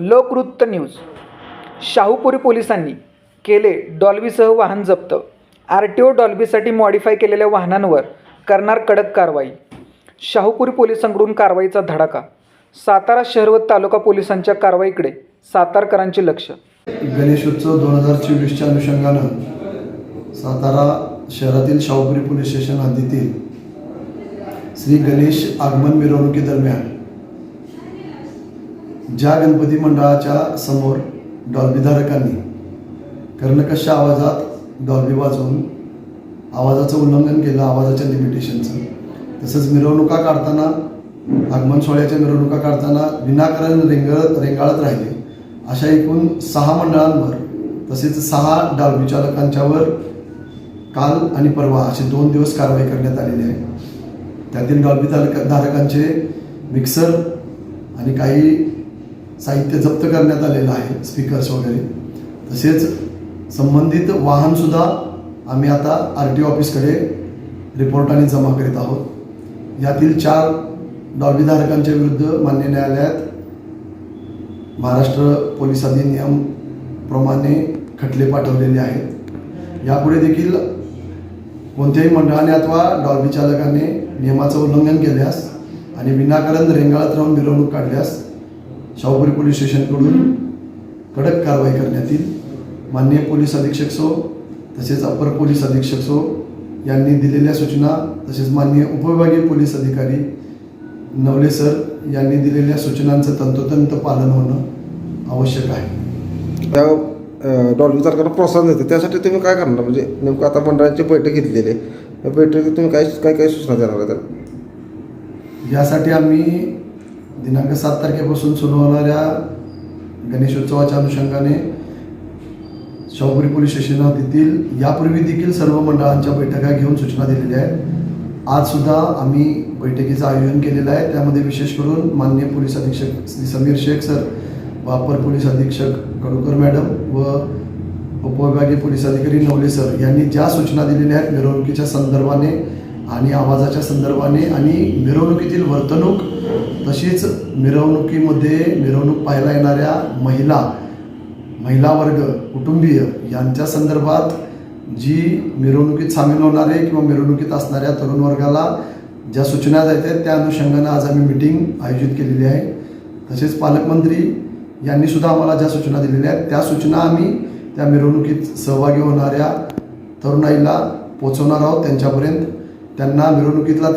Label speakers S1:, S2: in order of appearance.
S1: लोकवृत्त news. Shahupuri पोलिसांनी केले डॉल्बीसह वाहन जप्त. आर टी ओ डॉल्बीसाठी मॉडिफाय केलेल्या वाहनांवर करणार कडक कारवाई. शाहूपुरी पोलिसांकडून कारवाईचा धडाका. सातारा शहर व तालुका पोलिसांच्या कारवाईकडे सातारकरांचे लक्ष.
S2: गणेशोत्सव दोन हजार चोवीसच्या अनुषंगानं सातारा शहरातील शाहूपुरी पोलीस स्टेशन हद्दीतील श्री गणेश आगमन मिरवणुकीदरम्यान ज्या गणपती मंडळाच्या समोर डॉल्बीधारकांनी कर्णकश आवाजात डॉल्बी वाजवून आवाजाचं उल्लंघन केलं आवाजाच्या लिमिटेशनचं तसंच मिरवणुका काढताना आगमन सोहळ्याच्या मिरवणुका काढताना विनाकारण रेंगळ रेंगाळत राहिले. अशा एकूण सहा मंडळांवर तसेच सहा डॉल्बी चालकांच्यावर काल आणि परवा असे दोन दिवस कारवाई करण्यात आलेली आहे. त्यातील डॉल्बी धारकांचे मिक्सर आणि काही साहित्य जप्त करण्यात आलेलं आहे स्पीकर्स वगैरे. तसेच संबंधित वाहनसुद्धा आम्ही आता आर टी ऑफिसकडे रिपोर्टाने जमा करीत आहोत. यातील चार डॉबीधारकांच्या विरुद्ध मान्य न्यायालयात महाराष्ट्र पोलीस अधिनियम प्रमाणे खटले पाठवलेले आहेत. यापुढे देखील कोणत्याही मंडळाने अथवा डॉल्बी चालकाने नियमाचं उल्लंघन केल्यास आणि विनाकारण रेंगाळत राहून मिरवणूक काढल्यास शाहूपुरी पोलीस स्टेशनकडून कडक कारवाई करण्यात येईल. माननीय पोलीस अधीक्षक सो तसेच अपर पोलीस अधीक्षक सो यांनी दिलेल्या सूचना तसेच माननीय उपविभागीय पोलीस अधिकारी नवले सर यांनी दिलेल्या सूचनांचं तंतोतंत पालन होणं आवश्यक आहे.
S3: त्या डॉल्बी सरकारला प्रोत्साहन देते. त्यासाठी तुम्ही काय करणार? म्हणजे नेमकं आता मंडळाची बैठक घेतलेली आहे. त्या बैठकीत तुम्ही काय काय काय सूचना देणार आहे त्याला
S2: यासाठी आम्ही दिनांक सात तारखेपासून सुरू होणाऱ्या गणेशोत्सवाच्या अनुषंगाने शाहूपुरी पोलीस स्टेशन देतील यापूर्वी देखील सर्व मंडळांच्या बैठका घेऊन सूचना दिलेल्या आहेत. आज सुद्धा आम्ही बैठकीचं आयोजन केलेलं आहे. त्यामध्ये विशेष करून मान्य पोलीस अधीक्षक श्री समीर शेख सर व अपर पोलीस अधीक्षक कडूकर मॅडम व उपविभागीय पोलीस अधिकारी नवले सर यांनी ज्या सूचना दिलेल्या आहेत मिरवणुकीच्या संदर्भाने आणि आवाजाच्या संदर्भाने आणि मिरवणुकीतील वर्तणूक तशीच मिरवणुकीमध्ये मिरवणूक पाहायला येणाऱ्या महिला महिला वर्ग कुटुंबीय यांच्या संदर्भात जी मिरवणुकीत सामील होणारे किंवा मिरवणुकीत असणाऱ्या तरुण वर्गाला ज्या सूचना जात आहेत त्या अनुषंगानं आज आम्ही मिटिंग आयोजित केलेली आहे. तसेच पालकमंत्री यांनी सुद्धा आम्हाला ज्या सूचना दिलेल्या आहेत त्या सूचना आम्ही त्या मिरवणुकीत सहभागी होणाऱ्या तरुणाईला पोचवणार आहोत. त्यांच्यापर्यंत त्यांना मिरवणुकीतला